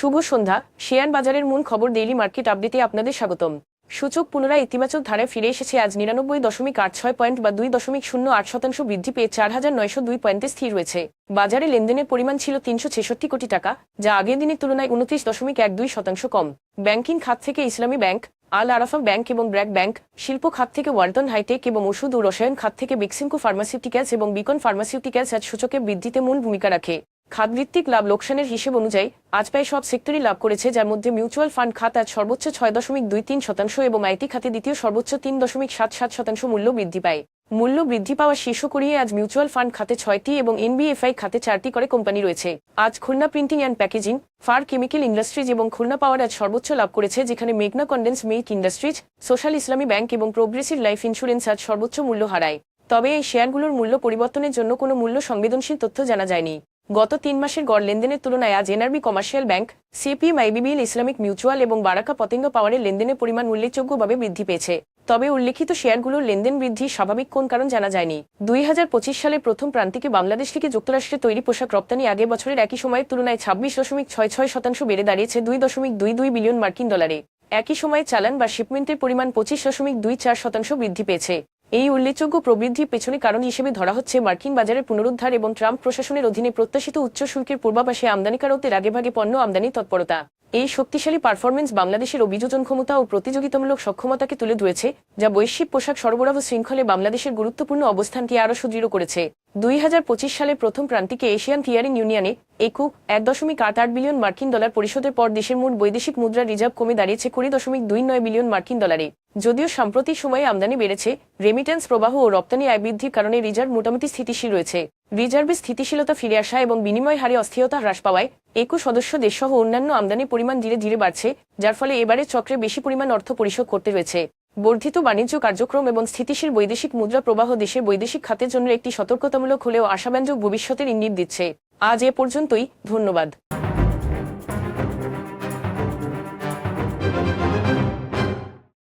শুভ সন্ধ্যা। Share বাজারের মূল খবর ডেইলি মার্কেট আপডেটে আপনাদের স্বাগতম। সূচক পুনরায় ইতিবাচক ধারে ফিরে এসেছে আজ নিরানব্বই দশমিক আট ছয় পয়েন্ট বা দুই দশমিক শূন্য আট শতাংশ বৃদ্ধি পেয়ে চার হাজার নয়শো দুই পয়েন্টে স্থির রয়েছে। বাজারে লেনদেনের পরিমাণ ছিল তিনশো ছেষট্টি কোটি টাকা, যা আগের দিনের তুলনায় উনত্রিশ দশমিক এক দুই শতাংশ কম। ব্যাংকিং খাত থেকে ইসলামী ব্যাংক, আল আরাফা ব্যাংক এবং ব্র্যাক ব্যাংক, শিল্প খাত থেকে ওয়ালটন হাইটেক এবং ওষুধ ও রসায়ন খাত থেকে বিক্সিমকো ফার্মাসিউটিক্যালস এবং বিকন ফার্মাসিউটিক্যালস আজ সূচকে বৃদ্ধিতে মূল ভূমিকা রাখে। খাতভিত্তিক লাভ লোকসানের হিসেব অনুযায়ী, আজ প্রায় সব সেক্টরই লাভ করেছে, যার মধ্যে মিউচুয়াল ফান্ড খাত আজ সর্বোচ্চ ছয় দশমিক দুই তিন শতাংশ এবং আইটি খাতে দ্বিতীয় সর্বোচ্চ তিন দশমিক সাত সাত শতাংশ মূল্য বৃদ্ধি পায়। মূল্য বৃদ্ধি পাওয়া শীর্ষ করিয়ে আজ মিউচুয়াল ফান্ড খাতে ছয়টি এবং এনবিএফআই খাতে চারটি করে কোম্পানি রয়েছে। আজ Khulna printing and packaging, far chemical industries এবং খুলনা পাওয়ার আজ সর্বোচ্চ লাভ করেছে, যেখানে মেঘনা condense milk industries, social Islami bank এবং প্রোগ্রেসিভ লাইফ ইন্স্যুরেন্স আজ সর্বোচ্চ মূল্য হারায়। তবে এই শেয়ারগুলোর মূল্য পরিবর্তনের জন্য কোনো মূল্য সংবেদনশীল তথ্য জানা যায়নি। গত তিন মাসের গড় লেনদেনের তুলনায় আজ NRB commercial bank, CPM, IBBL, Islamic mutual এবং বারাকা পতেঙ্গ পাওয়ারের লেনদেনের পরিমাণ উল্লেখযোগ্যভাবে বৃদ্ধি পেয়েছে। তবে উল্লেখিত শেয়ারগুলোর লেনদেন বৃদ্ধি স্বাভাবিক কোন কারণ জানা যায়নি। দুই হাজার পঁচিশ সালের প্রথম প্রান্তিকে বাংলাদেশ থেকে যুক্তরাষ্ট্রে তৈরি পোশাক রপ্তানি আগের বছরের একই সময়ের তুলনায় ছাব্বিশ দশমিক ছয় ছয় শতাংশ বেড়ে দাঁড়িয়েছে দুই দশমিক দুই দুই বিলিয়ন মার্কিন ডলারে। একই সময়ে চালান বা শিপমেন্টের পরিমাণ পঁচিশ দশমিক দুই চার শতাংশ বৃদ্ধি পেয়েছে। এই উল্লেখযোগ্য প্রবৃদ্ধির পেছনে কারণ হিসেবে ধরা হচ্ছে মার্কিন বাজারের পুনরুদ্ধার এবং ট্রাম্প প্রশাসনের অধীনে প্রত্যাশিত উচ্চ শুল্কের পূর্বাভাসে আমদানিকারকদের আগেভাগে পণ্য আমদানি তৎপরতা। এই শক্তিশালী পারফরমেন্স বাংলাদেশের অভিযোজন ক্ষমতা ও প্রতিযোগিতামূলক সক্ষমতাকে তুলে ধরেছে, যা বৈশ্বিক পোশাক সরবরাহ শৃঙ্খলে বাংলাদেশের গুরুত্বপূর্ণ অবস্থানটি আরও সুদৃঢ় করেছে। দুই সালের প্রথম প্রান্তিকে এশিয়ান ক্লিয়ারিং ইউনিয়নে একু এক দশমিক আট আট বিলিয়ন মার্কিন ডলার পরিশোধের পর দেশের মোট বৈদেশিক মুদ্রা রিজার্ভ কমে দাঁড়িয়েছে কুড়ি দশমিক দুই নয় বিলিয়ন মার্কিন ডলারে। যদিও সাম্প্রতিক সময়ে আমদানি বেড়েছে রেমিটেন্স প্রবাহ ও রপ্তানি আয় বৃদ্ধির কারণে রিজার্ভ মোটামুটি স্থিতিশীল রয়েছে। রিজার্ভে স্থিতিশীলতা ফিরে আসা এবং বিনিময় হারে অস্থিরতা হ্রাস পাওয়ায় একু সদস্য দেশসহ অন্যান্য আমদানির পরিমাণ ধীরে ধীরে বাড়ছে, যার ফলে এবারে চক্রে বেশি পরিমাণ অর্থ পরিশোধ করতে রয়েছে বর্ধিত বাণিজ্য কার্যক্রম এবং স্থিতিশীল বৈদেশিক মুদ্রা প্রবাহ দেশের বৈদেশিক খাতের জন্য একটি সতর্কতামূলক হলেও আশাব্যঞ্জক ভবিষ্যতের ইঙ্গিত দিচ্ছে। আজ এ পর্যন্তই, ধন্যবাদ।